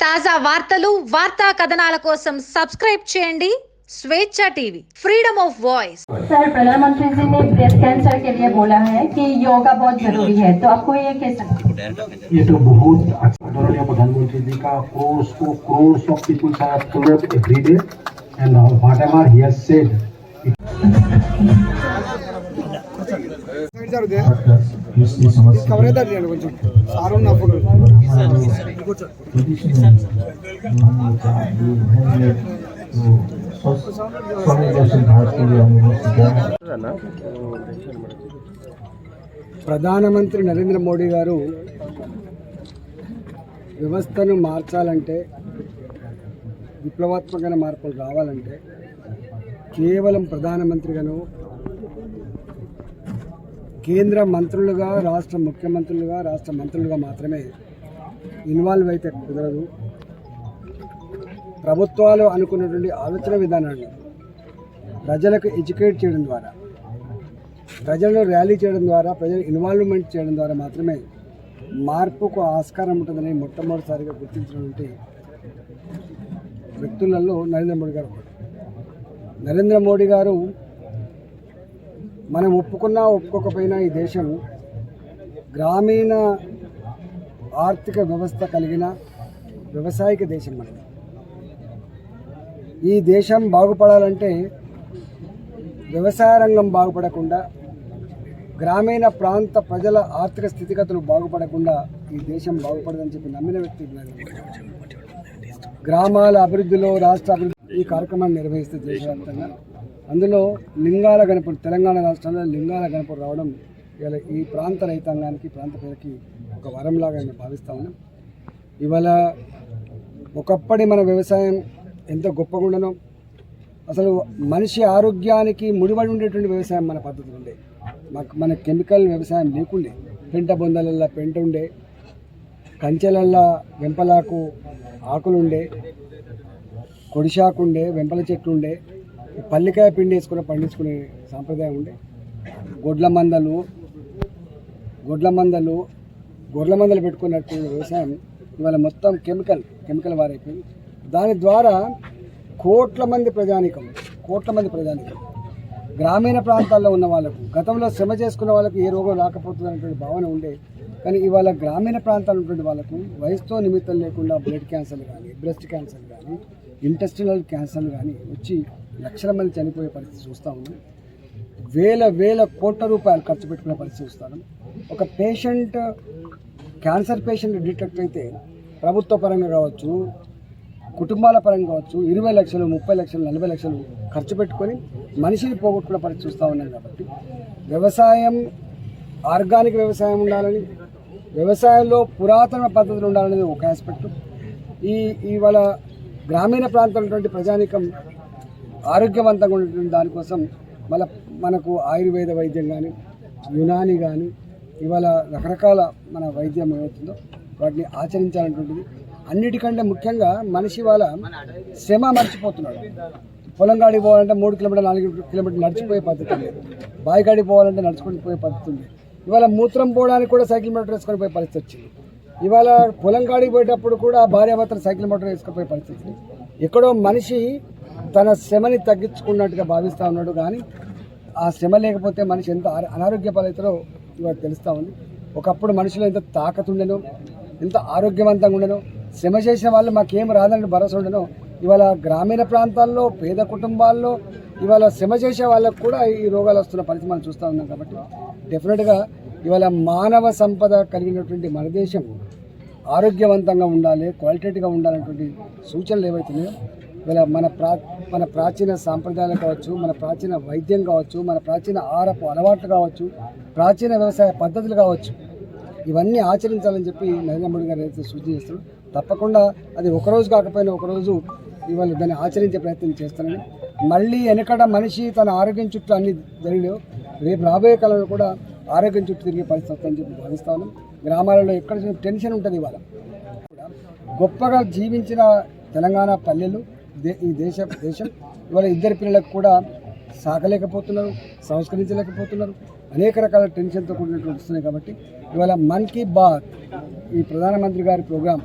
తాజా వార్తలు వార్తా కథనాల కోసం సబ్స్క్రైబ్ చేయండి Swecha TV freedom of voice sir प्रधानमंत्री जी ने ब्रेस्ट कैंसर के लिए बोला है कि योगा बहुत जरूरी है तो आपको ये कैसा ये तो बहुत अच्छा आदरणीय प्रधानमंत्री जी का crores को crores of people have followed every day and uh, whatever he has పిలిచారు కవర్ అవుతారు చేయండి కొంచెం. సార్ ఉన్న ప్రధానమంత్రి నరేంద్ర మోడీ గారు వ్యవస్థను మార్చాలంటే విప్లవాత్మకమైన మార్పులు రావాలంటే కేవలం ప్రధానమంత్రిగాను కేంద్ర మంత్రులుగా రాష్ట్ర ముఖ్యమంత్రులుగా రాష్ట్ర మంత్రులుగా మాత్రమే ఇన్వాల్వ్ అయితే కుదరదు. ప్రభుత్వాలు అనుకున్నటువంటి ఆలోచన విధానాన్ని ప్రజలకు ఎడ్యుకేట్ చేయడం ద్వారా ప్రజలను ర్యాలీ చేయడం ద్వారా ప్రజలు ఇన్వాల్వ్మెంట్ చేయడం ద్వారా మాత్రమే మార్పుకు ఆస్కారం ఉంటుందని మొట్టమొదటిసారిగా గుర్తించినటువంటి వ్యక్తులలో నరేంద్ర మోడీ గారు నరేంద్ర మోడీ గారు మనం ఒప్పుకున్నా ఒప్పుకోకపోయినా ఈ దేశం గ్రామీణ ఆర్థిక వ్యవస్థ కలిగిన వ్యవసాయక దేశం మనది. ఈ దేశం బాగుపడాలంటే వ్యవసాయ రంగం బాగుపడకుండా గ్రామీణ ప్రాంత ప్రజల ఆర్థిక స్థితిగతులు బాగుపడకుండా ఈ దేశం బాగుపడదని చెప్పి నమ్మిన వ్యక్తి గ్రామాల అభివృద్ధిలో రాష్ట్ర అభివృద్ధి ఈ కార్యక్రమాన్ని నిర్వహిస్తే దేశవ్యాప్తంగా అందులో లింగాల గణపతి తెలంగాణ రాష్ట్రంలో లింగాల గణపతి రావడం ఇవాళ ఈ ప్రాంత రైతాంగానికి ప్రాంత ప్రజలకి ఒక వరంలాగా నేను భావిస్తా ఉన్నాం. ఇవాళ ఒకప్పటి మన వ్యవసాయం ఎంత గొప్పగా ఉండనో అసలు మనిషి ఆరోగ్యానికి ముడిపడి ఉండేటువంటి వ్యవసాయం మన పద్ధతులు ఉండే. మాకు మన కెమికల్ వ్యవసాయం లేకుండే. పెంట బొందలల్లో పెంట ఉండే కంచెలల్లో వెంపలాకు ఆకులుండే కొడిశాకుండే కొడిశాకు ఉండే వెంపల చెట్లు ఉండే పల్లికాయ పిండి వేసుకుని పండించుకునే సాంప్రదాయం ఉండే. గొడ్ల మందలు గొడ్ల మందలు గొడ్ల మందలు పెట్టుకున్నట్టు వ్యవసాయం ఇవాళ మొత్తం కెమికల్ కెమికల్ వారైపోయింది దాని ద్వారా కోట్ల మంది ప్రజానికం కోట్ల మంది ప్రజానికం. గ్రామీణ ప్రాంతాల్లో ఉన్న వాళ్ళకు గతంలో శ్రమ చేసుకున్న వాళ్ళకు ఏ రోగం రాకపోతుంది అనేటువంటి భావన ఉండే. కానీ ఇవాళ గ్రామీణ ప్రాంతాల్లో ఉన్నటువంటి వాళ్ళకు వయసుతో నిమిత్తం లేకుండా బ్లడ్ క్యాన్సర్ కానీ బ్రెస్ట్ క్యాన్సర్ కానీ ఇంటెస్టినల్ క్యాన్సర్ కానీ వచ్చి లక్షల మంది చనిపోయే పరిస్థితి చూస్తూ ఉన్నాం. వేల వేల కోట్ల రూపాయలు ఖర్చు పెట్టుకునే పరిస్థితి చూస్తాను ఒక పేషెంట్ క్యాన్సర్ పేషెంట్ డిటెక్ట్ అయితే ప్రభుత్వ పరంగా కావచ్చు కుటుంబాల పరంగా కావచ్చు ఇరవై లక్షలు ముప్పై లక్షలు నలభై లక్షలు ఖర్చు పెట్టుకొని మనిషిని పోగొట్టుకునే పరిస్థితి చూస్తూ ఉన్నాం కాబట్టి వ్యవసాయం ఆర్గానిక్ వ్యవసాయం ఉండాలని వ్యవసాయంలో పురాతన పద్ధతులు ఉండాలనేది ఒక ఆస్పెక్ట్ ఈ ఇవాళ గ్రామీణ ప్రాంతంలో ఉన్నటువంటి ప్రజానికం ఆరోగ్యవంతంగా ఉండేటువంటి దానికోసం మళ్ళీ మనకు ఆయుర్వేద వైద్యం కానీ యునాని కానీ ఇవాళ రకరకాల మన వైద్యం ఏమవుతుందో వాటిని ఆచరించాలన్నటువంటిది అన్నిటికంటే ముఖ్యంగా మనిషి వాళ్ళ శ్రమ మర్చిపోతున్నాడు. పొలం కాడికి పోవాలంటే మూడు కిలోమీటర్ నాలుగు కిలోమీటర్లు నడిచిపోయే పద్ధతి ఉంది. బావి కాడికి పోవాలంటే నడుచుకొని పోయే పద్ధతి ఉంది. ఇవాళ మూత్రం పోవడానికి కూడా సైకిల్ మోటార్ వేసుకొని పోయే పరిస్థితి వచ్చింది. ఇవాళ పొలం కాడికి పోయేటప్పుడు కూడా భార్యాభర్తలు సైకిల్ మోటార్ వేసుకొని పోయే పరిస్థితి ఎక్కడో మనిషి తన శ్రమని తగ్గించుకున్నట్టుగా భావిస్తూ ఉన్నాడు కానీ ఆ శ్రమ లేకపోతే మనిషి ఎంత అనారోగ్య పాలవుతారో తెలుస్తూ ఉంది. ఒకప్పుడు మనిషిలో ఎంత తాకత్ ఉండను ఎంత ఆరోగ్యవంతంగా ఉండను శ్రమ చేసిన వాళ్ళు మాకేం రాదని భరోసా ఉండను ఇవాళ గ్రామీణ ప్రాంతాల్లో పేద కుటుంబాల్లో ఇవాళ శ్రమ చేసే వాళ్ళకు కూడా ఈ రోగాలు వస్తున్న పరిస్థితి మనం చూస్తూ ఉన్నాం కాబట్టి డెఫినెట్గా ఇవాళ మానవ సంపద కలిగినటువంటి మన దేశం ఆరోగ్యవంతంగా ఉండాలి క్వాలిటేటివ్గా ఉండాలన్నటువంటి సూచనలు ఏవైతున్నాయో ఇలా మన ప్రా మన ప్రాచీన సాంప్రదాయాలు కావచ్చు మన ప్రాచీన వైద్యం కావచ్చు మన ప్రాచీన ఆహారపు అలవాట్లు కావచ్చు ప్రాచీన వ్యవసాయ పద్ధతులు కావచ్చు ఇవన్నీ ఆచరించాలని చెప్పి నరేంద్ర మోడీ గారు అయితే సూచన చేస్తారు తప్పకుండా అది ఒకరోజు కాకపోయినా ఒకరోజు ఇవాళ దాన్ని ఆచరించే ప్రయత్నం చేస్తున్నాను మళ్ళీ వెనకడ మనిషి తన ఆరోగ్యం చుట్టూ అన్ని జరిగినాయి రేపు రాబోయే కాలంలో కూడా ఆరోగ్యం చుట్టూ తిరిగే పరిస్థితి వస్తుందని చెప్పి భావిస్తాను గ్రామాలలో ఎక్కడ టెన్షన్ ఉంటుంది ఇవాళ. కూడా గొప్పగా జీవించిన తెలంగాణ పల్లెలు ఈ దేశ దేశం ఇవాళ ఇద్దరు పిల్లలకు కూడా సాకలేకపోతున్నారు సంస్కరించలేకపోతున్నారు. అనేక రకాల టెన్షన్తో కూడినటువంటి వస్తున్నాయి కాబట్టి ఇవాళ మన్ కీ బాత్ ఈ ప్రధానమంత్రి గారి ప్రోగ్రాం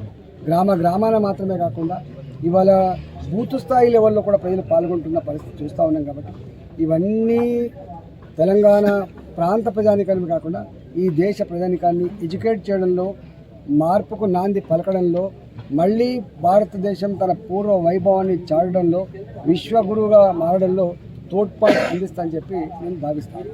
గ్రామ గ్రామాన మాత్రమే కాకుండా ఇవాళ బూత్ స్థాయి లెవెల్లో కూడా ప్రజలు పాల్గొంటున్న పరిస్థితి చూస్తూ ఉన్నాం కాబట్టి ఇవన్నీ తెలంగాణ ప్రాంత ప్రజానికాన్ని కాకుండా ఈ దేశ ప్రజానికాన్ని ఎడ్యుకేట్ చేయడంలో మార్పుకు నాంది పలకడంలో మళ్ళీ భారతదేశం తన పూర్వ వైభవాన్ని చాటడంలో విశ్వగురువుగా మారడంలో తోడ్పాటు అందిస్తా అని చెప్పి నేను భావిస్తాను.